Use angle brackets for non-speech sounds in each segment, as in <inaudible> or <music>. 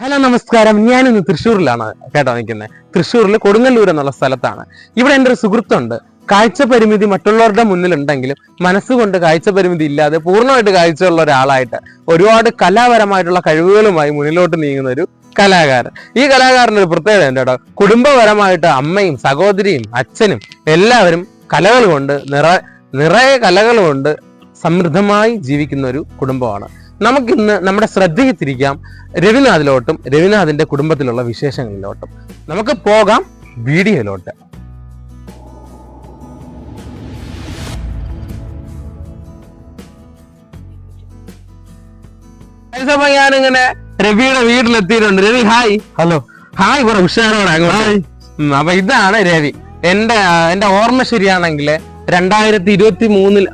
Hello നമസ്കാരം. ഞാൻ ഇന്ന് തൃശ്ശൂരിലാണ് കേട്ടോ നിൽക്കുന്നത് തൃശ്ശൂരിൽ കൊടുങ്ങല്ലൂർ എന്നുള്ള സ്ഥലത്താണ്. ഇവിടെ എന്റെ ഒരു സുഹൃത്തുണ്ട്. കാഴ്ച പരിമിതി മറ്റുള്ളവരുടെ മുന്നിലുണ്ടെങ്കിലും മനസ്സുകൊണ്ട് കാഴ്ച പരിമിതി ഇല്ലാതെ പൂർണമായിട്ട് കാഴ്ചയുള്ള ഒരാളായിട്ട് ഒരുപാട് കലാപരമായിട്ടുള്ള കഴിവുകളുമായി മുന്നിലോട്ട് നീങ്ങുന്ന ഒരു കലാകാരൻ. ഈ കലാകാരന്റെ ഒരു പ്രത്യേകത ഉണ്ട് കേട്ടോ കുടുംബപരമായിട്ട് അമ്മയും സഹോദരിയും അച്ഛനും എല്ലാവരും കലകൾ കൊണ്ട് നിറ നിറയെ കലകൾ കൊണ്ട് സമൃദ്ധമായി ജീവിക്കുന്ന ഒരു കുടുംബമാണ്. നമുക്കിന്ന് നമ്മുടെ ശ്രദ്ധയെ തിരിക്കാം രവിനാഥിലോട്ടും രവിനാഥിന്റെ കുടുംബത്തിലുള്ള വിശേഷങ്ങളിലോട്ടും. നമുക്ക് പോകാം വീഡിയോയിലോട്ട്. ഞാനിങ്ങനെ രവിയുടെ വീട്ടിലെത്തിയിട്ടുണ്ട്. രവി ഹായ് ഹലോ ഹായ് കുറെ ഉഷാറോടെ അപ്പൊ ഇതാണ് രവി. എന്റെ എന്റെ ഓർമ്മ ശരിയാണെങ്കിൽ രണ്ടായിരത്തി ഇരുപത്തി മൂന്നിൽ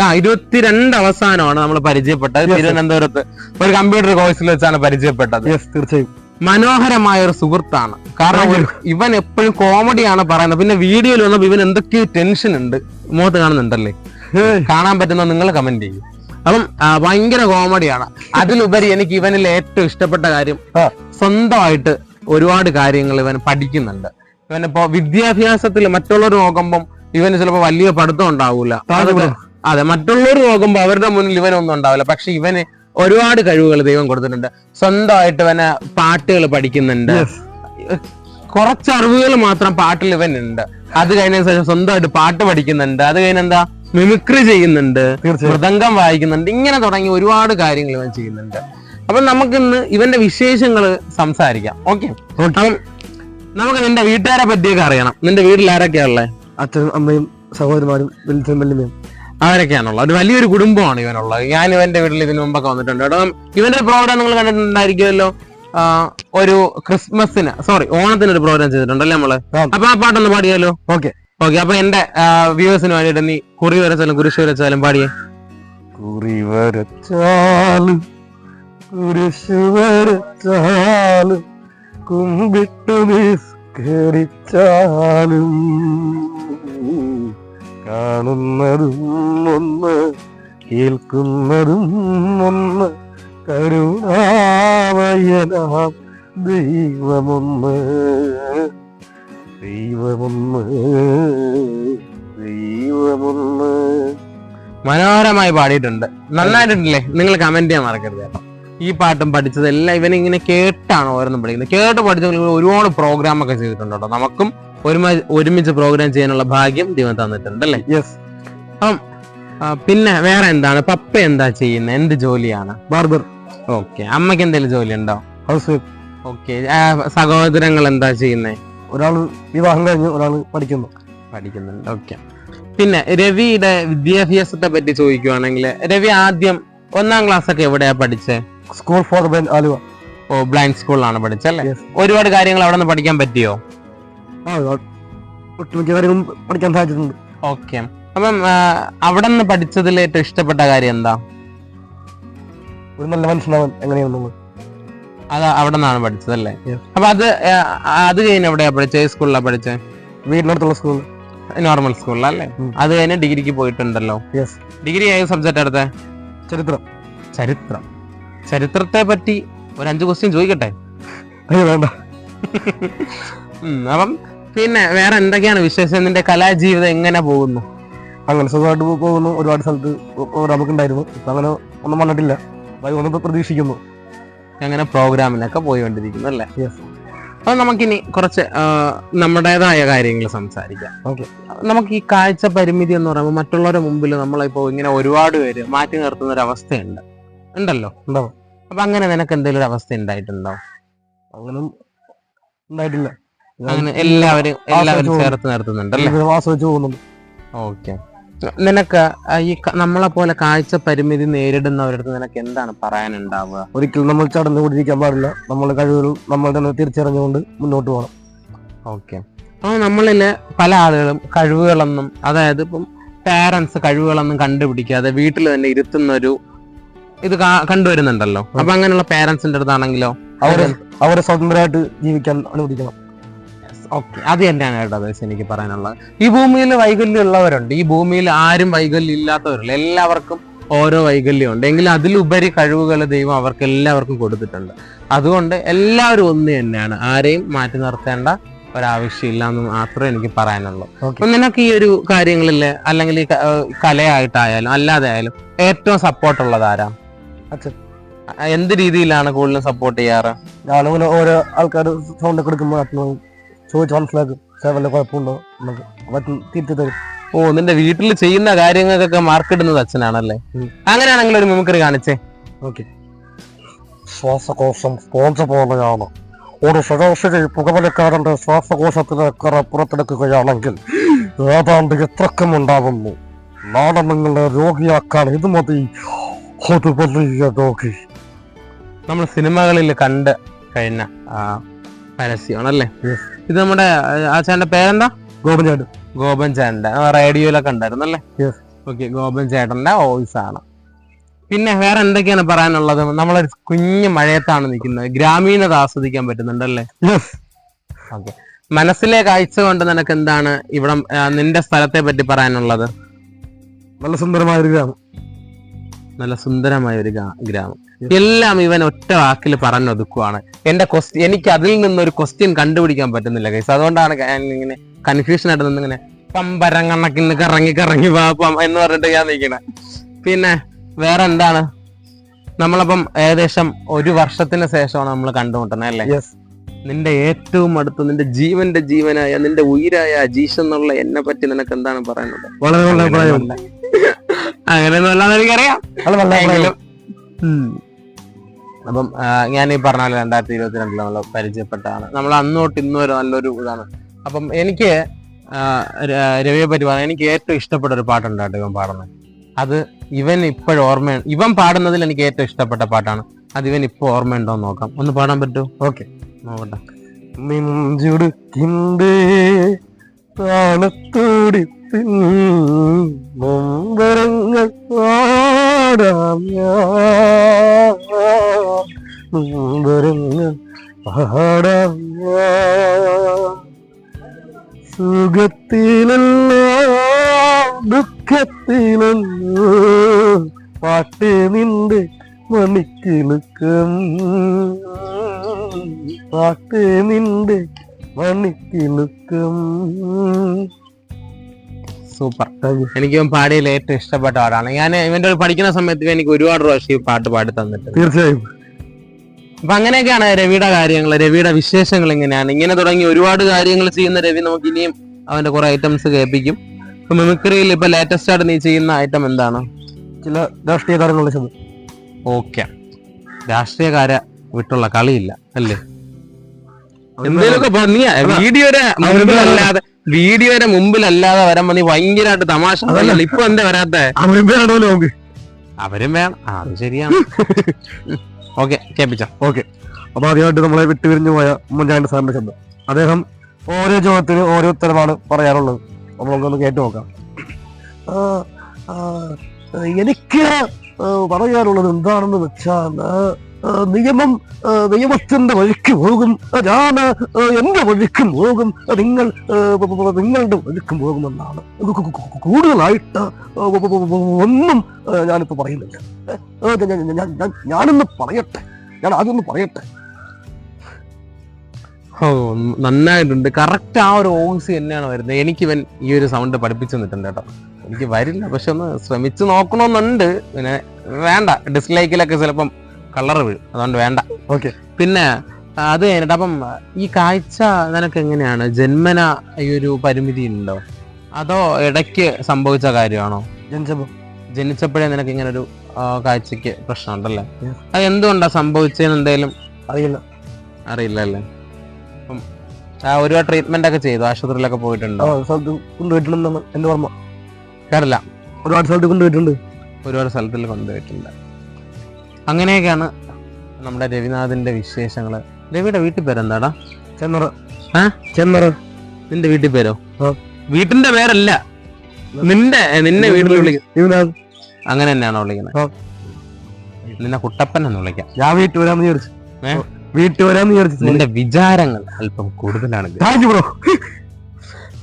ആ ഇരുപത്തിരണ്ട് അവസാനമാണ് നമ്മൾ പരിചയപ്പെട്ടത്. തിരുവനന്തപുരത്ത്. ഒരു കമ്പ്യൂട്ടർ കോഴ്സിൽ വെച്ചാണ് പരിചയപ്പെട്ടത്. തീർച്ചയായും. മനോഹരമായ ഒരു സുഹൃത്താണ്. കാരണം ഇവൻ എപ്പോഴും കോമഡിയാണ് പറയുന്നത്. പിന്നെ വീഡിയോയിൽ വന്നപ്പോ ഇവൻ എന്തൊക്കെയോ ടെൻഷൻ ഉണ്ട് മുഖത്ത് കാണുന്നുണ്ടല്ലേ? കാണാൻ പറ്റുന്ന നിങ്ങൾ കമന്റ് ചെയ്യും. അപ്പം ഭയങ്കര കോമഡിയാണ്. അതിലുപരി എനിക്ക് ഇവനിൽ ഏറ്റവും ഇഷ്ടപ്പെട്ട കാര്യം സ്വന്തമായിട്ട് ഒരുപാട് കാര്യങ്ങൾ ഇവൻ പഠിക്കുന്നുണ്ട്. ഇവനിപ്പോ വിദ്യാഭ്യാസത്തിൽ മറ്റുള്ളവർ നോക്കുമ്പം ഇവന് ചിലപ്പോ വലിയ പഠിത്തം ഉണ്ടാവൂല. അതെ. മറ്റുള്ളവർ നോക്കുമ്പോ അവരുടെ മുന്നിൽ ഇവനൊന്നും ഉണ്ടാവില്ല. പക്ഷെ ഇവന് ഒരുപാട് കഴിവുകൾ ദൈവം കൊടുത്തിട്ടുണ്ട്. സ്വന്തമായിട്ട് ഇവനെ പാട്ടുകൾ പഠിക്കുന്നുണ്ട്. കുറച്ച് അറിവുകൾ മാത്രം പാട്ടിൽ ഇവൻ ഉണ്ട് അത് കഴിഞ്ഞ ശേഷം സ്വന്തമായിട്ട് പാട്ട് പഠിക്കുന്നുണ്ട്. അത് കഴിഞ്ഞ എന്താ? മിമിക്രി ചെയ്യുന്നുണ്ട്. മൃദംഗം വായിക്കുന്നുണ്ട്. ഇങ്ങനെ തുടങ്ങി ഒരുപാട് കാര്യങ്ങൾ ഇവൻ ചെയ്യുന്നുണ്ട്. അപ്പൊ നമുക്കിന്ന് ഇവന്റെ വിശേഷങ്ങൾ സംസാരിക്കാം. ഓക്കെ? നമുക്ക് നിന്റെ വീട്ടുകാരെ പറ്റിയൊക്കെ അറിയണം. നിന്റെ വീട്ടിൽ ആരൊക്കെയാ ഉള്ളത് അച്ഛനും അമ്മയും സഹോദരന്മാരും വലുതും വല്യമ്മയും. അവരൊക്കെയാണുള്ളത്. ഒരു വലിയൊരു കുടുംബമാണ് ഇവനുള്ളത്. ഞാൻ ഇവന്റെ വീട്ടിൽ ഇതിനു മുമ്പൊക്കെ വന്നിട്ടുണ്ട്. കേട്ടോ ഇവന്റെ പ്രോഗ്രാം നിങ്ങൾ കണ്ടിട്ടുണ്ടായിരിക്കുമല്ലോ? ഒരു ക്രിസ്മസിന് സോറി ഓണത്തിന് ഒരു പ്രോഗ്രാം ചെയ്തിട്ടുണ്ടല്ലേ നമ്മൾ. അപ്പൊ ആ പാട്ടൊന്ന് പാടിയാലോ? ഓക്കെ. ഓക്കെ അപ്പൊ എന്റെ വ്യൂവേഴ്സിന് വേണ്ടിയിട്ട് നീ കുറി വരച്ചാലും കുരിശ് വരച്ചാലും പാടിയേ. കുറി വരച്ചാലും കുരിശ് വരച്ചാലും കുമ്പിട്ടു നിസ്കരിച്ചാലും കാണുന്നതും ഒന്ന് കേൾക്കുന്നതും ഒന്ന് കരുണാമയനാം ദൈവമൊന്ന് ദൈവമൊന്ന് ദൈവമൊന്ന്. മനോഹരമായി പാടിയിട്ടുണ്ട്. നന്നായിട്ടുണ്ടല്ലേ? നിങ്ങൾ കമന്റ് ചെയ്യാൻ മറക്കരുത് ഈ പാട്ടും പഠിച്ചതെല്ലാം ഇവൻ ഇങ്ങനെ കേട്ടാണ് ഓരോന്നും പഠിക്കുന്നത്. കേട്ട് പഠിച്ച ഒരുപാട് പ്രോഗ്രാം ഒക്കെ ചെയ്തിട്ടുണ്ട് കേട്ടോ. നമുക്കും ഒരുമ ഒരുമിച്ച് പ്രോഗ്രാം ചെയ്യാനുള്ള ഭാഗ്യം ദൈവം തന്നിട്ടുണ്ട് അല്ലേ? യെസ് അപ്പം പിന്നെ വേറെ എന്താണ്? പപ്പ എന്താ ചെയ്യുന്നത് എന്ത് ജോലിയാണ്? ബാർബർ. ഓക്കെ. അമ്മയ്ക്ക് എന്തെങ്കിലും ജോലി ഉണ്ടോ ഹൗസ് വൈഫ്. ഓക്കെ. സഹോദരങ്ങൾ എന്താ ചെയ്യുന്നത് ഒരാൾ വിവാഹം കഴിഞ്ഞു ഒരാൾ പഠിക്കുന്നു. പഠിക്കുന്നുണ്ട്. ഓക്കെ. പിന്നെ രവിയുടെ വിദ്യാഭ്യാസത്തെ പറ്റി ചോദിക്കുവാണെങ്കിൽ രവി ആദ്യം ഒന്നാം ക്ലാസ് ഒക്കെ എവിടെയാ പഠിച്ചേ? സ്കൂൾ ഫോർ ബെൻ ആലുവ ഓ ബ്ലൈൻഡ് സ്കൂളിലാണ് പഠിച്ചത് അല്ലേ ഒരുപാട് കാര്യങ്ങൾ അവിടെ നിന്ന് പഠിക്കാൻ പറ്റിയോ? ആ ഒട്ടുമിക്ക കാര്യങ്ങളും പഠിക്കാൻ സാധിച്ചിട്ടുണ്ട്. ഓക്കെ അപ്പം അവിടെ നിന്ന് പഠിച്ചതിൽ ഏറ്റവും ഇഷ്ടപ്പെട്ട കാര്യം എന്താ? ഒരു നല്ല മനുഷ്യനാവൻ എങ്ങനെയാണെന്നുള്ളത്. അത് അവിടെ നിന്നാണ് പഠിച്ചത് അല്ലേ അപ്പൊ അത് അത് കഴിഞ്ഞ് എവിടെയാ പഠിച്ചത്? ഏത് സ്കൂളിലാണ് പഠിച്ചത്? വീടിനടുത്തുള്ള സ്കൂൾ നോർമൽ സ്കൂളിലല്ലേ അത് കഴിഞ്ഞ് ഡിഗ്രിക്ക് പോയിട്ടുണ്ടല്ലോ. ഡിഗ്രി ഏത് സബ്ജക്റ്റ് എടുത്തേ? ചരിത്രം. ചരിത്രം. ചരിത്രത്തെ പറ്റി ഒരു അഞ്ച് ക്വസ്റ്റ്യൻ ചോദിക്കട്ടെ വേണ്ട. അപ്പം പിന്നെ വേറെ എന്തൊക്കെയാണ് വിശേഷം? നിന്റെ കലാജീവിതം എങ്ങനെ പോകുന്നു? അങ്ങനെ സുഖമായിട്ട് പോകുന്നു. ഒരുപാട് സ്ഥലത്ത് പ്രോഗ്രാമൊക്കെ ഉണ്ടായിരുന്നു ഇപ്പൊ അങ്ങനെ ഒന്നും വന്നിട്ടില്ല. ഒന്നും പ്രതീക്ഷിക്കുന്നു. അങ്ങനെ പ്രോഗ്രാമിനൊക്കെ പോയിക്കൊണ്ടിരിക്കുന്നു അല്ലേ? അപ്പൊ നമുക്കിനി കുറച്ച് നമ്മുടേതായ കാര്യങ്ങൾ സംസാരിക്കാം. ഓക്കെ നമുക്ക് ഈ കാഴ്ച പരിമിതി എന്ന് പറയുമ്പോൾ മറ്റുള്ളവരുടെ മുമ്പിൽ നമ്മളിപ്പോ ഇങ്ങനെ ഒരുപാട് പേര് മാറ്റി നിർത്തുന്ന ഒരു അവസ്ഥയുണ്ട് ഉണ്ടല്ലോ ഉണ്ടാവും. അപ്പൊ അങ്ങനെ നിനക്ക് എന്തെങ്കിലും ഒരു അവസ്ഥ ഉണ്ടായിട്ടുണ്ടോ? അങ്ങനെ ഉണ്ടായിട്ടില്ല. അങ്ങനെ എല്ലാവരും എല്ലാവരും ചേർത്ത് നിർത്തുന്നുണ്ട് അല്ലേ? ജീവിതം ആസ്വദിച്ച് പോകുന്നുണ്ട്. ഓക്കെ. നിനക്ക് ഈ നമ്മളെ പോലെ കാഴ്ച പരിമിതി നേരിടുന്നവരടുത്ത് നിനക്ക് എന്താണ് പറയാനുണ്ടാവുക? ഒരിക്കലും നമ്മൾ ചടന്നു കൊണ്ടിരിക്കാൻ പാടില്ല. നമ്മളെ കഴിവുകൾ നമ്മൾ തന്നെ തിരിച്ചറിഞ്ഞുകൊണ്ട് മുന്നോട്ട് പോകണം. ഓക്കെ. അപ്പോൾ നമ്മളിൽ പല ആളുകളും കഴിവുകളൊന്നും അതായത് ഇപ്പം പാരന്റ്സ് കഴിവുകളൊന്നും കണ്ടുപിടിക്കാതെ വീട്ടിൽ തന്നെ ഇരുത്തുന്ന ഒരു ഇത് കണ്ടുവരുന്നുണ്ടല്ലോ. അപ്പൊ അങ്ങനെയുള്ള പേരൻസിന്റെ അടുത്താണെങ്കിലോ? അവരെ അവരെ സ്വതന്ത്രമായിട്ട് ജീവിക്കാൻ അനുവദിക്കണം. ഓക്കെ അത് തന്നെയാണ് കേട്ടോ എനിക്ക് പറയാനുള്ളത്. ഈ ഭൂമിയിൽ വൈകല്യം ഉള്ളവരുണ്ട്. ഈ ഭൂമിയിൽ ആരും വൈകല്യം ഇല്ലാത്തവരില്ല. എല്ലാവർക്കും ഓരോ വൈകല്യം ഉണ്ട്. എങ്കിലും അതിലുപരി കഴിവുകൾ ദൈവം അവർക്ക് എല്ലാവർക്കും കൊടുത്തിട്ടുണ്ട്. അതുകൊണ്ട് എല്ലാവരും ഒന്ന് തന്നെയാണ്. ആരെയും മാറ്റി നിർത്തേണ്ട ഒരാവശ്യമില്ല എന്ന് മാത്രമേ എനിക്ക് പറയാനുള്ളൂ. അപ്പൊ നിനക്ക് ഈ ഒരു കാര്യങ്ങളിൽ അല്ലെങ്കിൽ ഈ കലയായിട്ടായാലും അല്ലാതെ ആയാലും ഏറ്റവും സപ്പോർട്ട് ഉള്ളത് ആരാ? അച്ഛൻ എന്ത് രീതിയിലാണ് കൂടുതലും സപ്പോർട്ട് ചെയ്യാറ്? ഞാനിങ്ങനെ ഓരോ ആൾക്കാർ സൗണ്ട് ഒക്കെ എടുക്കുമ്പോൾ അച്ഛനോട് ചോദിച്ച് മനസ്സിലാക്കും. സാർ വല്ല കുഴപ്പമുണ്ടോ? എന്നൊക്കെ. അപ്പൊ അച്ഛൻ തിരിച്ചു തരും. ഓ നിന്റെ വീട്ടിൽ ചെയ്യുന്ന കാര്യങ്ങൾക്കൊക്കെ മാർക്ക് ഇടുന്നത് അച്ഛനാണല്ലേ. അങ്ങനെയാണെങ്കിൽ ഒരു മിമിക്രി കാണിച്ചേ. ഓക്കെ. ശ്വാസകോശം സ്പോഞ്ച് പോലെയാണ് ഒരു ശരാശരി പുകവലിക്കാരന്റെ ശ്വാസകോശത്തിലേക്ക് പുറത്തെടുക്കുകയാണെങ്കിൽ ഏതാണ്ട് എത്രക്കം ഉണ്ടാവുന്നു. നാളെ നിങ്ങളെ രോഗിയാക്കാൻ ഇത് മതി. നമ്മൾ സിനിമകളിൽ കണ്ട് കഴിഞ്ഞ പരസ്യമാണല്ലേ ഇത് നമ്മുടെ ആ ചേട്ടന്റെ പേരെന്താ? ചേട്ടൻ. ഗോപൻ ചേട്ടന്റെ ആ, റേഡിയോയിലൊക്കെ ഉണ്ടായിരുന്നല്ലേ. ഓക്കെ ഗോപൻ ചേട്ടന്റെ വോയിസ് ആണ്. പിന്നെ വേറെ എന്തൊക്കെയാണ് പറയാനുള്ളത്? നമ്മളെ കുഞ്ഞു മഴയത്താണ് നിൽക്കുന്നത്. ഗ്രാമീണത ആസ്വദിക്കാൻ പറ്റുന്നുണ്ടല്ലേ? ഓക്കെ മനസ്സിലെ കാഴ്ച കൊണ്ട് നിനക്ക് എന്താണ് ഇവിടെ നിന്റെ സ്ഥലത്തെ പറ്റി പറയാനുള്ളത്? നല്ല സുന്ദരമായ ഒരു ഗ്രാമം. നല്ല സുന്ദരമായ ഒരു ഗ്രാമം. എല്ലാം ഇവൻ ഒറ്റ വാക്കിൽ പറഞ്ഞൊതുക്കുവാണ് എന്റെ ക്വസ്റ്റ്യൻ എനിക്ക് അതിൽ നിന്ന് ഒരു ക്വസ്റ്റ്യൻ കണ്ടുപിടിക്കാൻ പറ്റുന്നില്ല കൈസ് അതുകൊണ്ടാണ് ഞാൻ ഇങ്ങനെ കൺഫ്യൂഷൻ ആയിട്ട് നിന്ന് ഇങ്ങനെ നിന്ന് കറങ്ങി കറങ്ങി വാപ്പം എന്ന് പറഞ്ഞിട്ട് ഞാൻ നിൽക്കണേ. പിന്നെ വേറെ എന്താണ്? നമ്മളപ്പം ഏകദേശം ഒരു വർഷത്തിന് ശേഷമാണ് നമ്മൾ കണ്ടുമുട്ടുന്നത് അല്ലേ? നിന്റെ ഏറ്റവും അടുത്ത് നിന്റെ ജീവന്റെ ജീവനായ നിന്റെ ഉയിരായ അജീഷ് എന്നുള്ള എന്നെ പറ്റി നിനക്ക് എന്താണ് പറയുന്നത് വളരെ വളരെ അങ്ങനെയൊന്നും അല്ലാതെ എനിക്കറിയാം. വളരെ നല്ല അഭിപ്രായം. എങ്കിലും ഉം. അപ്പം ആ, ഞാൻ ഈ പറഞ്ഞ പോലെ രണ്ടായിരത്തി ഇരുപത്തിരണ്ടിൽ നമ്മൾ പരിചയപ്പെട്ടതാണ് നമ്മൾ അന്ന് തൊട്ട് ഇന്ന് വരെ നല്ലൊരു ഇതാണ്. അപ്പം എനിക്ക് ആ, ര- രവിയെ പറ്റി പറഞ്ഞാൽ എനിക്ക് ഏറ്റവും ഇഷ്ടപ്പെട്ട ഒരു പാട്ടുണ്ട് കേട്ടോ ഇവൻ പാടുന്നത്. അത് ഇവൻ ഇപ്പോഴും ഓർമ്മ ഇവൻ പാടുന്നതിൽ എനിക്ക് ഏറ്റവും ഇഷ്ടപ്പെട്ട പാട്ടാണ്. അത് ഇവൻ ഇപ്പൊ ഓർമ്മയുണ്ടോ എന്ന് നോക്കാം. ഒന്ന് പാടാൻ പറ്റുമോ ഓക്കെ. നോക്കട്ടെ. നൊമ്പരങ്ങൾ പാടാം. സുഖത്തിലല്ല പാട്ട് നിന്റെ മണിക്കിളുക്കം പാട്ട് നിന്റെ മണിക്കിളുക്കം സൂപ്പർ. എനിക്ക് ഇവൻ പാടിയതിൽ ഏറ്റവും ഇഷ്ടപ്പെട്ട പാടാണ്. ഞാൻ ഇവന്റെ ഒരു പഠിക്കുന്ന സമയത്ത് എനിക്ക് ഒരുപാട് പ്രാവശ്യം ഈ പാട്ട് പാടി തന്നിട്ടുണ്ട്. തീർച്ചയായും. അപ്പൊ അങ്ങനെയൊക്കെയാണ് രവിയുടെ കാര്യങ്ങൾ രവിയുടെ വിശേഷങ്ങൾ ഇങ്ങനെയാണ്. ഇങ്ങനെ തുടങ്ങി ഒരുപാട് കാര്യങ്ങൾ ചെയ്യുന്ന രവി നമുക്ക് ഇനിയും അവന്റെ കുറെ ഐറ്റംസ് കേൾപ്പിക്കും. ഇപ്പൊ മിമിക്രിയിൽ ഇപ്പൊ ലേറ്റസ്റ്റ് ആയിട്ട് നീ ചെയ്യുന്ന ഐറ്റം എന്താണ്? ചില രാഷ്ട്രീയ കാര്യങ്ങളുടെ ശബ്ദം ഓക്കെ. രാഷ്ട്രീയക്കാരെ വിട്ടുള്ള കളിയില്ല അല്ലേ? എന്തേലൊക്കെ നീ വീഡിയോയുടെ മുമ്പിലല്ലാതെ വീഡിയോയുടെ മുമ്പിലല്ലാതെ വരുമ്പോ നീ ഭയങ്കരമായിട്ട് തമാശ ഇപ്പൊ എന്താ വരാത്തെ? അവരും വേണം. ആ അത് ശരിയാണ്. ഓക്കെ കേൾപ്പിച്ച? ഓക്കെ. അപ്പൊ ആദ്യമായിട്ട് നമ്മളെ വിട്ടുപിരിഞ്ഞു പോയ ഉമ്മൻചാണ്ടി സാറിന്റെ ശബ്ദം. അദ്ദേഹം ഓരോ ചോദ്യത്തിന് ഓരോ ഉത്തരമാണ് പറയാറുള്ളത്. നമുക്കൊന്ന് കേട്ടു നോക്കാം. എനിക്ക് പറയാനുള്ളത് എന്താണെന്ന് വെച്ചാൽ നിയമം നിയമത്തിന്റെ വഴിക്ക് പോകും. ഞാൻ എന്റെ വഴിക്കും പോകും. നിങ്ങൾ നിങ്ങളുടെ വഴിക്കും പോകുമെന്നാണ്. കൂടുതലായിട്ട് ഒന്നും ഞാനിപ്പോ പറയുന്നില്ല. ഞാനൊന്ന് പറയട്ടെ. ഞാൻ ആദ്യം ഒന്ന് പറയട്ടെ. ഓ നന്നായിട്ടുണ്ട്. കറക്റ്റ് ആ ഒരു ഓങ്സ് തന്നെയാണ് വരുന്നത്. എനിക്ക് ഇവൻ ഈ ഒരു സൗണ്ട് പഠിപ്പിച്ചു തന്നിട്ടുണ്ട് കേട്ടോ. എനിക്ക് വരില്ല. പക്ഷെ ഒന്ന് ശ്രമിച്ചു നോക്കണമെന്നുണ്ട് പിന്നെ വേണ്ട. ഡിസ്ലൈക്കിലൊക്കെ ചിലപ്പം കളർ വീഴും. അതുകൊണ്ട് വേണ്ട. ഓക്കെ. പിന്നെ അത് കഴിഞ്ഞിട്ട് അപ്പം ഈ കാഴ്ച നിനക്ക് എങ്ങനെയാണ്? ജന്മന ഈ ഒരു പരിമിതി ഉണ്ടോ? അതോ ഇടയ്ക്ക് സംഭവിച്ച കാര്യമാണോ? ജനിച്ചപ്പോ. ജനിച്ചപ്പോഴേ നിനക്ക് ഇങ്ങനെ ഒരു കാഴ്ചക്ക് പ്രശ്നമുണ്ടല്ലേ. അത് എന്തുകൊണ്ടാ സംഭവിച്ചതെന്ന് എന്തേലും അറിയില്ല. അറിയില്ല അല്ലേ? അപ്പം ആ ഒരു ട്രീറ്റ്മെന്റ് ഒക്കെ ചെയ്തു. ആശുപത്രിയിലൊക്കെ പോയിട്ടുണ്ടോ? സ്ഥലത്ത് കൊണ്ടുപോയിട്ടുണ്ടെന്നാണ് എന്റെ ഓർമ്മ. കേട്ടില്ല. ഒരുപാട് സ്ഥലത്ത് കൊണ്ടുപോയിട്ടുണ്ട്. ഒരുപാട് സ്ഥലത്തിൽ കൊണ്ടുപോയിട്ടുണ്ട്. അങ്ങനെയൊക്കെയാണ് നമ്മുടെ രവിനാഥിന്റെ വിശേഷങ്ങൾ. രവിയുടെ വീട്ടിൽ പേരെന്താടാ? ചെന്നറ. ആ? ചെന്നറ. നിന്റെ വീട്ടിൽ പേരോ. വീട്ടിന്റെ പേരല്ല. നിന്റെ നിന്നെ വീട്ടിൽ വിളിക്കും അങ്ങനെ തന്നെയാണോ വിളിക്കുന്നത്. നിന്നെ കുട്ടപ്പൻ എന്ന് വിളിക്കാം. ഞാൻ വീട്ടിൽ വരാമെന്ന് വിചാരിച്ചു? വീട്ടിൽ വരാമെന്ന് വിചാരിച്ചു. നിന്റെ വിചാരങ്ങൾ അല്പം കൂടുതലാണ്. ബ്രോ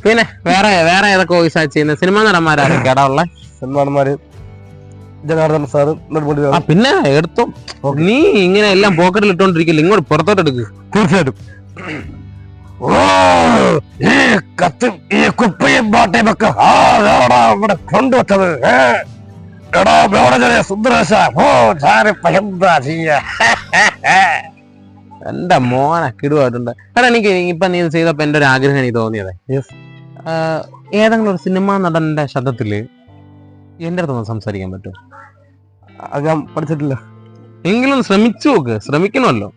പിന്നെ വേറെ വേറെ ഏതൊക്കെ വോയിസാ ചെയ്യുന്നത് നടന്മാരാണ്. <coughs> കേടാ ഉള്ള. സൽമാൻമാര് ജനാർദ്ദൻ സാറ് നെടുമുടി പിന്നെ എടുത്തോ. നീ ഇങ്ങനെ എല്ലാം പോക്കറ്റിൽ ഇട്ടോണ്ടിരിക്കില്ല ഇങ്ങോട്ട് പുറത്തോട്ട് എടുക്ക്. തീർച്ചയായിട്ടും. ഓ ഈ കത്തും ഈ കുപ്പയും ബാട്ടയും ഒക്കെ ആരാടാ ഇവിടെ കൊണ്ടുവച്ചത്. ഏ? എടാ ബോളജനെ സുന്ദരേശ ഓ ഞാനിപ്പോ എന്താ ചെയ്യാ എന്റെ മോനെ കിടുവായിട്ടുണ്ട്. എടാ എനിക്ക് ഇപ്പൊ നീ ചെയ്തപ്പോ എന്റെ ഒരു ആഗ്രഹം എനിക്ക് തോന്നിയത്. ഏതെങ്കിലും ഒരു സിനിമാ നടന്റെ ശബ്ദത്തിൽ എന്റെ അടുത്തൊന്ന് സംസാരിക്കാൻ പറ്റും? അത് ഞാൻ പഠിച്ചിട്ടില്ല. എങ്കിലും ശ്രമിച്ചു നോക്ക്. ശ്രമിക്കണമല്ലോ.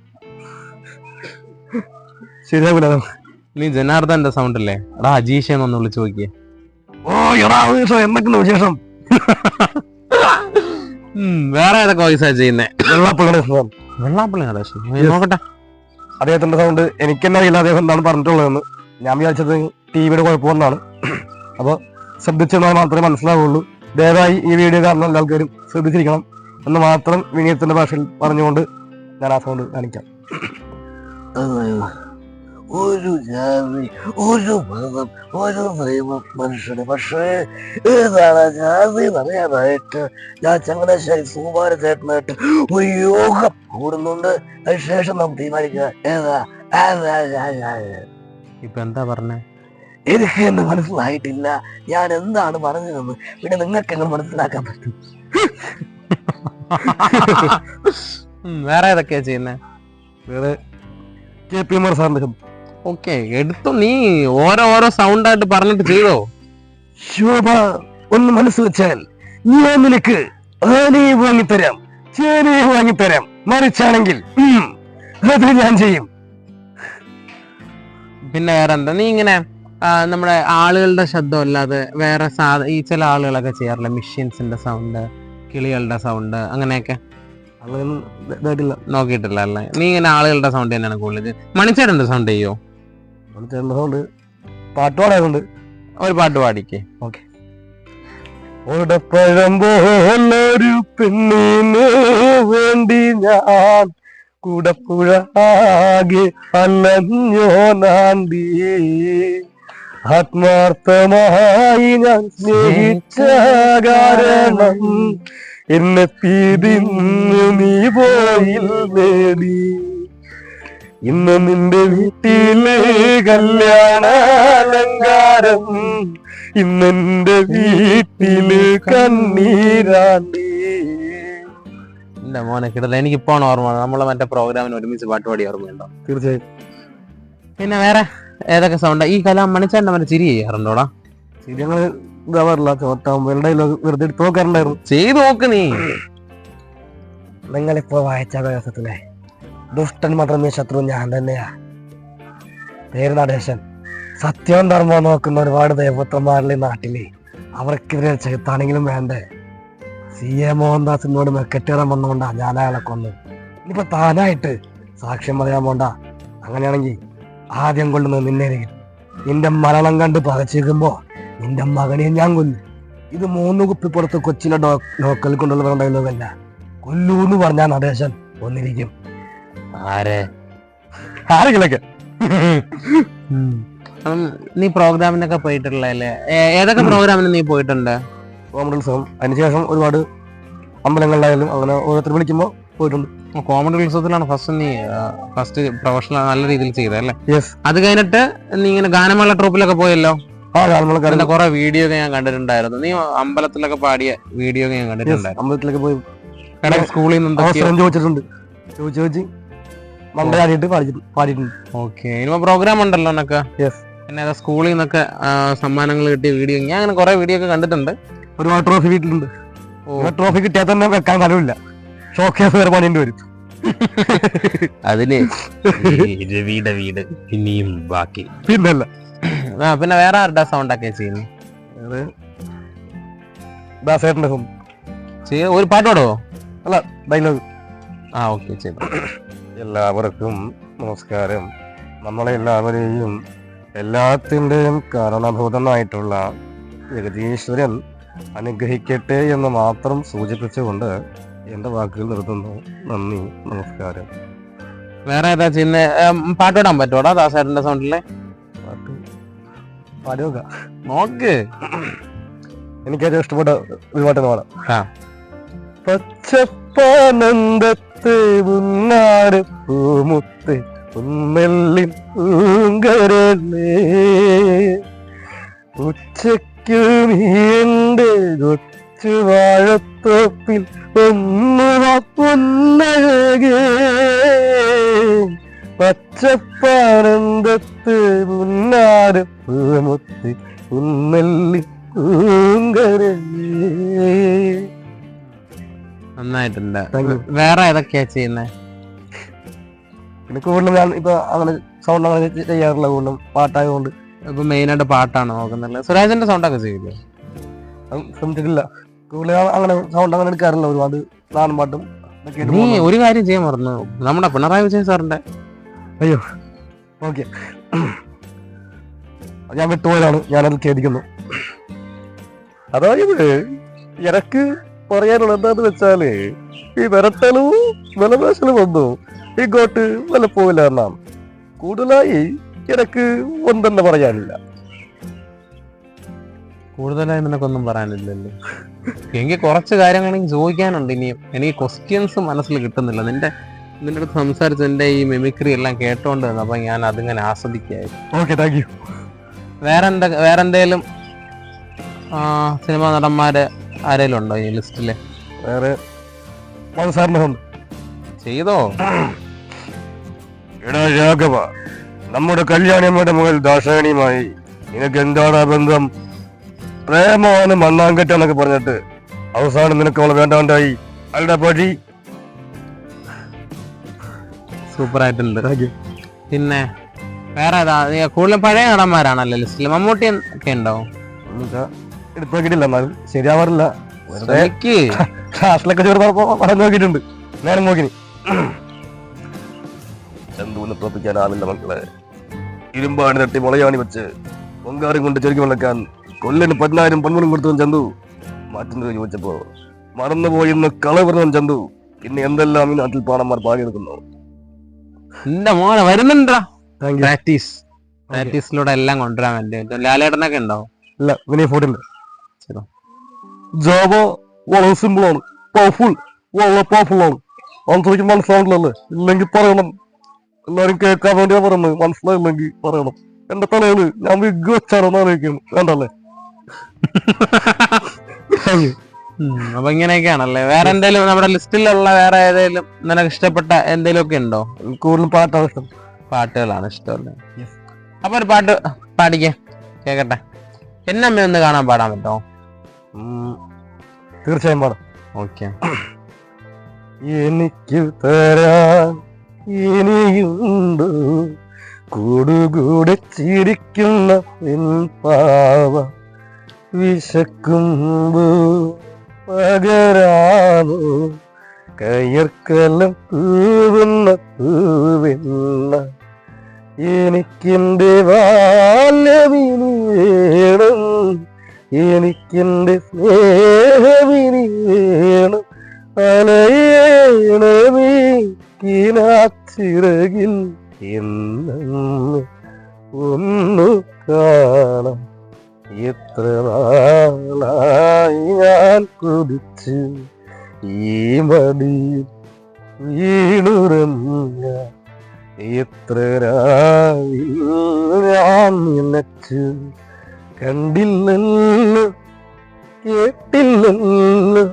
ശരിയാവില്ല നീ ജനാർദ്ദന്റെ സൗണ്ട് അല്ലേ എടാ അജീഷ എന്നൊന്ന് വിളിച്ചു നോക്കിയേ. ഓ എടാ എന്തൊക്കെ എന്തൊക്കെയാണ് വിശേഷം? വേറെ ഏതൊക്കെ വോയിസാ ചെയ്യുന്നേ? വെള്ളപ്പിള്ളയുടെ സാർ വെള്ളാപ്പള്ളി നടേശ് Yes. നോക്കട്ടെ. അദ്ദേഹത്തിന്റെ സൗണ്ട് എനിക്ക് തന്നെ അറിയില്ല അദ്ദേഹം എന്താണ് പറഞ്ഞിട്ടുള്ളതെന്ന് ഞാൻ വിചാരിച്ചത് ടി വിയുടെ കുഴപ്പമെന്നാണ് അപ്പോൾ ശ്രദ്ധിച്ചെന്നാൽ മാത്രമേ മനസ്സിലാവുള്ളൂ. ദയവായി ഈ വീഡിയോ കാരണം എല്ലാവർക്കും ആൾക്കാരും ശ്രദ്ധിച്ചിരിക്കണം എന്ന് മാത്രം വിനീതത്തിന്റെ ഭാഷയിൽ പറഞ്ഞുകൊണ്ട് ഞാൻ ആ സൗണ്ട് കാണിക്കാം. ഒരു ജാതി ഒരു മതം ഒരു നിയമം മനുഷ്യന്. പക്ഷേ ഏതാണ് ജാതി എന്നറിയാനായിട്ട് ഞാൻ ചങ്ങനാശ്ശേരി സുകുമാരചേട്ടനായിട്ട് ഒരു യോഗം കൂടുന്നുണ്ട്. അതിനുശേഷം നാം തീരുമാനിക്കുക. ഏതാ. ഇപ്പൊ എന്താ പറഞ്ഞേ? എന്ന് മനസ്സിലായിട്ടില്ല. ഞാൻ എന്താണ് പറഞ്ഞതെന്ന് പിന്നെ നിങ്ങൾക്ക് എങ്ങനെ മനസ്സിലാക്കാൻ പറ്റും? വേറെ ഏതൊക്കെയാ ചെയ്യുന്നേ? വേറെ കെ പി ഉമർ സാറിന്റെ ശബ്ദം. ഓക്കെ എടുത്തു നീ ഓരോ ഓരോ സൗണ്ട് ആയിട്ട് പറഞ്ഞിട്ട് ചെയ്തോ? ശോഭ ഒന്ന് മനസ്സ് വെച്ചാൽ ഞാൻ നിനക്ക് ആനയെ വാങ്ങിത്തരാം ചേനയെ വാങ്ങിത്തരാം. മറിച്ചാണെങ്കിൽ അത് ഞാൻ ചെയ്യും. പിന്നെ വേറെന്താ? നീ ഇങ്ങനെ നമ്മുടെ ആളുകളുടെ ശബ്ദം അല്ലാതെ വേറെ സാധ ഈ ചില ആളുകളൊക്കെ ചെയ്യാറില്ല? മെഷീൻസിന്റെ സൗണ്ട് കിളികളുടെ സൗണ്ട് അങ്ങനെയൊക്കെ. നോക്കിയിട്ടില്ല അല്ലേ? നീ ഇങ്ങനെ ആളുകളുടെ സൗണ്ട് തന്നെയാണ് കൂടുതൽ മണിച്ചേട്ടന്റെ സൗണ്ട് ചെയ്യോ? ചേട്ടന്റെ സൗണ്ട് പാട്ട് ഒരു പാട്ട് പാടിക്കേ. ഒടപ്പഴം പോലൊരു പെണ്ണിന് വേണ്ടി ഞാൻ കൂടപ്പുഴ ആകെ അലഞ്ഞോ നാണ്ടി ആത്മാർത്ഥമായി ഞാൻ സ്നേഹിച്ച കാരണം എന്നെ പിരിഞ്ഞു നീ പോയിൽ നേടി. ഇന്ന് നിന്റെ വീട്ടിലെ കല്യാണ അലങ്കാരം ഇന്നെന്റെ വീട്ടിൽ കണ്ണീരാണ്ടി എന്റെ മോനെ കിടല എനിക്ക് ഇപ്പോഴാണ് ഓർമ്മ നമ്മളെ മറ്റേ പ്രോഗ്രാമിന് ഒരുമിച്ച് പാട്ടുപാടി ഓർമ്മയുണ്ടോ? തീർച്ചയായും. പിന്നെ വേറെ ഏതൊക്കെ സൗണ്ട് ഈ കലാം മണിച്ചേട്ടൻ മറ്റേ ചിരി ചെയ്യാറുണ്ടോടാ? ചിരി ഞങ്ങൾ ഇതാവാറില്ല ചോട്ടാകുമ്പോൾ ഡയലോഗ് വെറുതെ എടുത്ത് നോക്കാറുണ്ടായിരുന്നു. ചെയ്തു നോക്ക് നീ. നിങ്ങളിപ്പോ വായിച്ച ദിവസത്തിലെ ദുഷ്ടൻ മാത്രമേ ശത്രു ഞാൻ തന്നെയാ. പേര് നടേശൻ. സത്യവും ധർമ്മവും നോക്കുന്ന ഒരുപാട് ദേവത്വന്മാരുടെ നാട്ടിൽ അവർക്കെതിരെ ചെകുത്താണെങ്കിലും വേണ്ടേ? സി എ മോഹൻദാസിനോട് മെക്കറ്റേറാൻ വന്നുകൊണ്ടാ ഞാൻ അയാളെ കൊന്നു ഇനിയിപ്പോ താനായിട്ട് സാക്ഷ്യം പറയാൻ പോണ്ട. അങ്ങനെയാണെങ്കിൽ ആദ്യം കൊള്ളുന്നത് നിന്നെ നിന്റെ മരണം കണ്ട് പകച്ചേക്കുമ്പോ നിന്റെ മകനെ ഞാൻ കൊല്ലു. ഇത് മൂന്ന് കുപ്പിപ്പുറത്ത് കൊച്ചിയിലെ ഡോ ലോക്കൽ കൊണ്ടുള്ള ഡയലോഗല്ല കൊല്ലൂന്ന് പറഞ്ഞാൽ നടേശൻ ഒന്നിരിക്കും ആരെ? ആരെങ്കിലൊക്കെ? നീ പ്രോഗ്രാമിനൊക്കെ പോയിട്ടുള്ളതല്ലേ? ഏ- ഏതൊക്കെ പ്രോഗ്രാമിന് നീ പോയിട്ടുണ്ട്? കോമഡി ഉത്സവം. അതിനുശേഷം ഒരുപാട് അമ്പലങ്ങളിലായാലും അങ്ങനെ ഓരോരുത്തർ വിളിക്കുമ്പോൾ പോയിട്ടുണ്ട് കോമഡി ഉത്സവത്തിലാണ് ഫസ്റ്റ് നീ ഫസ്റ്റ് പ്രൊഫഷണൽ നല്ല രീതിയിൽ ചെയ്തത് അല്ലേ? യെസ് അത് കഴിഞ്ഞിട്ട് നീ ഇങ്ങനെ ഗാനമേള ട്രൂപ്പിലൊക്കെ പോയല്ലോ? അതിന്റെ കുറെ വീഡിയോ ഒക്കെ ഞാൻ കണ്ടിട്ടുണ്ടായിരുന്നു. നീ അമ്പലത്തിലൊക്കെ പാടിയ വീഡിയോ ഒക്കെ ഞാൻ കണ്ടിട്ടുണ്ടായിരുന്നു. അമ്പലത്തിലൊക്കെ പോയി. സ്കൂളിൽ നിന്ന് എന്തൊക്കെയോ അവസരം ചോദിച്ചിട്ടുണ്ട്. ചോദിച്ചു ചോദിച്ച് മണ്ടയാടിയിട്ട് പാടിച്ചിട്ട് പാടിയിട്ടുണ്ട്. ഓക്കെ ഇനിയിപ്പോ പ്രോഗ്രാം ഉണ്ടല്ലോ എന്നൊക്കെ. പിന്നെ സ്കൂളിൽ നിന്നൊക്കെ സമ്മാനങ്ങൾ കിട്ടിയ വീഡിയോ ഞാൻ അങ്ങനെ കുറെ വീഡിയോ ഒക്കെ കണ്ടിട്ടുണ്ട്. ഒരുപാട് ട്രോഫി വീട്ടിലുണ്ട്. ട്രോഫി കിട്ടിയാൽ തന്നെ വെക്കാൻ സ്ഥലമില്ല. ഷോക്കേസ് വരെ പണിന്റെ വരും? അതിന് രവിയുടെ വീട് ഇനിയും ബാക്കി. പിന്നല്ല. ആ പിന്നെ വേറെ ആരുടെ സൗണ്ട് ഒക്കെ ചെയ്യുന്നു ദാസേട്ടന്റെ സ്വന്തം ചെയ്യ ഒരു പാട്ട് അല്ല ഡയലോഗ് ആ ഓക്കെ ചെയ്തു. എല്ലാവർക്കും നമസ്കാരം. നമ്മളെ എല്ലാവരെയും എല്ലാത്തിന്റെയും കാരണഭൂതനായിട്ടുള്ള ജഗതീശ്വരൻ അനുഗ്രഹിക്കട്ടെ എന്ന് മാത്രം സൂചിപ്പിച്ചുകൊണ്ട് എന്റെ വാക്കുകൾ നിർത്തുന്നു. നന്ദി നമസ്കാരം. വേറെ ഏതാ ചെയ്യുന്ന? പാട്ട് പറ്റോടാ പറ്റുമോടാ ദാസേട്ടന്റെ സൗണ്ടിൽ? പാട്ട് പാടുക. നോക്ക്. എനിക്ക് ഏറ്റവും ഇഷ്ടപ്പെട്ട ഒരു പാട്ട് പാടാം. പച്ചപ്പാനന്ദത്തെ മുന്നാട് പൂമുത്ത് ഉമ്മെല്ലിൻ ഉച്ചയ്ക്ക് നീ എന്റെ വാഴത്തോപ്പിൽ ഒന്നുവ പൊന്നഴകേ പച്ചപ്പാനന്ദത്ത് മുന്നാട് പൂമുത്ത് ഉന്നല്ലി നന്നായിട്ടുണ്ട്. വേറെ ഏതൊക്കെയാ ചെയ്യുന്നത് പിന്നെ കൂടുതലും ഞാൻ ഇപ്പൊ അങ്ങനെ സൗണ്ട് അങ്ങനെ ചെയ്യാറുള്ള ചെയ്യാറില്ല കൂടുതലും പാട്ടായതുകൊണ്ട്. ഇപ്പൊ മെയിൻ ആയിട്ട് പാട്ടാണ് നോക്കുന്നത്? സുരാജിന്റെ സൗണ്ട് ഒക്കെ ചെയ്യില്ലേ ശ്രമിച്ചിട്ടില്ല. കൂടുതലും അങ്ങനെ സൗണ്ട് അങ്ങനെ എടുക്കാറില്ല ഒരുപാട് നാടൻ പാട്ടും നീ ഒരു കാര്യം ചെയ്യാൻ മറന്നു. നമ്മുടെ പിണറായി വിജയൻ സാറിന്റെ അയ്യോ. ഓക്കെ. ഞാൻ വിട്ടുപോയതാണ്. ഞാനത് ഖേദിക്കുന്നു. അതായത് എനക്ക് പറയാനുള്ളത് എന്താന്ന് വെച്ചാൽ ഈ വിരട്ടലും വിലപേശലും ഒന്നും ഇങ്ങോട്ട് വില പോവില്ല എന്നാണ് കൂടുതലായി എനക്ക് ഒന്നും പറയാനില്ല. കൂടുതലായി നിനക്കൊന്നും പറയാനില്ലല്ലോ. എനിക്ക് കുറച്ച് കാര്യങ്ങൾ എനിക്ക് ചോദിക്കാനുണ്ട്. ഇനിയും എനിക്ക് ക്വസ്റ്റ്യൻസ് മനസ്സിൽ കിട്ടുന്നില്ല. നിന്റെ നിന്റെ അടുത്ത് സംസാരിച്ച് എന്റെ ഈ മെമിക്രി എല്ലാം കേട്ടോണ്ട് അപ്പൊ ഞാൻ അതിങ്ങനെ ആസ്വദിക്കായിരുന്നു ഓക്കെ താങ്ക് യു വേറെ എന്താ വേറെ എന്തേലും സിനിമാ നടന്മാര് ആരേലും ഉണ്ടോ ഈ ലിസ്റ്റിൽ വേറെ ചെയ്തോ? എടാ രാഘവ നമ്മുടെ കല്യാണിയമ്മയുടെ മുകളിൽ ദാശാണിയുമായി നിനക്ക് എന്താണ് ബന്ധം? പ്രേമമാണ് മണ്ണാങ്കെട്ടെന്നൊക്കെ പറഞ്ഞിട്ട് അവസാനം നിനക്ക് അവളെ വേണ്ടാണ്ടായി. അല്ലടാ പഴി സൂപ്പർ ആയിട്ടുണ്ട്. പിന്നെ വേറെ ഏതാ? കൂടുതലും പഴയ നടന്മാരാണല്ലോ ലിസ്റ്റിൽ മമ്മൂട്ടി ഒക്കെ ഉണ്ടോ? എടുത്തു നോക്കിയിട്ടില്ല എന്നാലും ശരിയാവാറില്ല. ക്ലാസ്സിലൊക്കെ ചെറുതാ പറഞ്ഞു നോക്കിയിട്ടുണ്ട്. നേരം നോക്കിനി ചന്തുവിനെ തോപ്പിക്കാനാവില്ല മക്കളെ. ഇരുമ്പാണി തട്ടി മുളയാണി വെച്ച് പൊങ്കാറും കൊണ്ട് ചെറുക്കി വിളക്കാൻ കൊല്ലന് പതിനായിരം പൊന്മുളും കൊടുത്തവൻ ചന്തു. മാറ്റുന്നത് ചോദിച്ചപ്പോ മറന്നുപോയിന്ന് കള പറഞ്ഞവൻ ചന്തു. പിന്നെ എന്തെല്ലാം ഈ നാട്ടിൽ പാണന്മാർ പാടിയെടുക്കുന്നു? എന്റെ മോനെ വരുന്നുണ്ടാ പ്രാക്ടീസ് പ്രാക്ടീസിലൂടെ എല്ലാം കൊണ്ടുവരാൻ വേണ്ടി. ലാലേട്ടനൊക്കെ ഉണ്ടോ? ഇല്ല വിനയ ഫോട്ടില്ല ശരി. ജാവ വളരെ സിമ്പിൾ ആണ്. പവർഫുൾ വളരെ പവർഫുൾ ആണ്. ആൻസറിക്ക് മനസ്സിലാവില്ലല്ലേ ഇല്ലെങ്കിൽ പറയണം. എല്ലാരും കേൾക്കാൻ വേണ്ടിയാ പറയുന്നത്. മനസ്സിലായില്ലെങ്കിൽ പറയണം. എന്റെ തലയിൽ ഞാൻ വിഗ് വെച്ചാണെന്ന് ആലോചിക്കുന്നു. വേണ്ടല്ലേ? അപ്പൊ ഇങ്ങനെയൊക്കെയാണല്ലേ? വേറെ എന്തെങ്കിലും നമ്മുടെ ലിസ്റ്റിലുള്ള വേറെ ഏതെങ്കിലും നിനക്ക് ഇഷ്ടപ്പെട്ട എന്തെങ്കിലും ഒക്കെ ഉണ്ടോ? കൂടുതൽ പാട്ടാണ് ഇഷ്ടം പാട്ടുകളാണ് ഇഷ്ടമല്ലേ അപ്പൊ ഒരു പാട്ട് പാടിക്കേ കേക്കട്ടെ. എന്നെ അമ്മ ഒന്ന് കാണാൻ പാടാൻ പറ്റോ? തീർച്ചയായും പാടാം. ഓക്കെ. എനിക്ക് തരാൻ ഇനിയുണ്ട്. കൂടുകൂടെ ചിരിക്കുന്ന പാവ. വിശക്കുമ്പോ പകരാമോ? കയർക്കലം പൂവുന്ന പൂവില്ല. എനിക്കെന്റെ വാല്യമിനിയേണം എനിക്കെന്റെ സ്നേഹമിനി വേണം ചിറകിൽ എന്നു ഒന്നു കാണാം. എത്ര നാളായി ഞാൻ കുതിച്ച് ഈ മടി വീണുറങ്ങ എത്ര ഞാൻ നിലച്ചു കണ്ടില്ലല്ലോ കേട്ടില്ലല്ലോ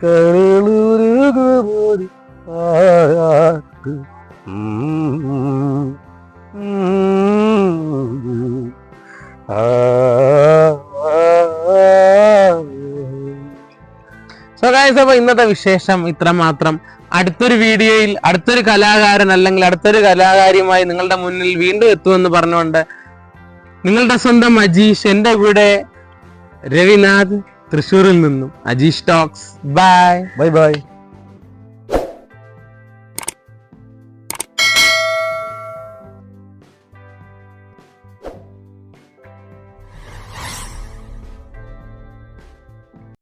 കരളുരുകുമൊരു ആരാട്ട്. സോ ഗൈസ് അപ്പൊ ഇന്നത്തെ വിശേഷം ഇത്ര മാത്രം അടുത്തൊരു വീഡിയോയിൽ അടുത്തൊരു കലാകാരൻ അല്ലെങ്കിൽ അടുത്തൊരു കലാകാരിയുമായി നിങ്ങളുടെ മുന്നിൽ വീണ്ടും എത്തുമെന്ന് പറഞ്ഞുകൊണ്ട് നിങ്ങളുടെ സ്വന്തം അജീഷ് എന്റെ കൂടെ രവിനാഥ് തൃശ്ശൂരിൽ നിന്നും. Ajeesh talks. Bye bye bye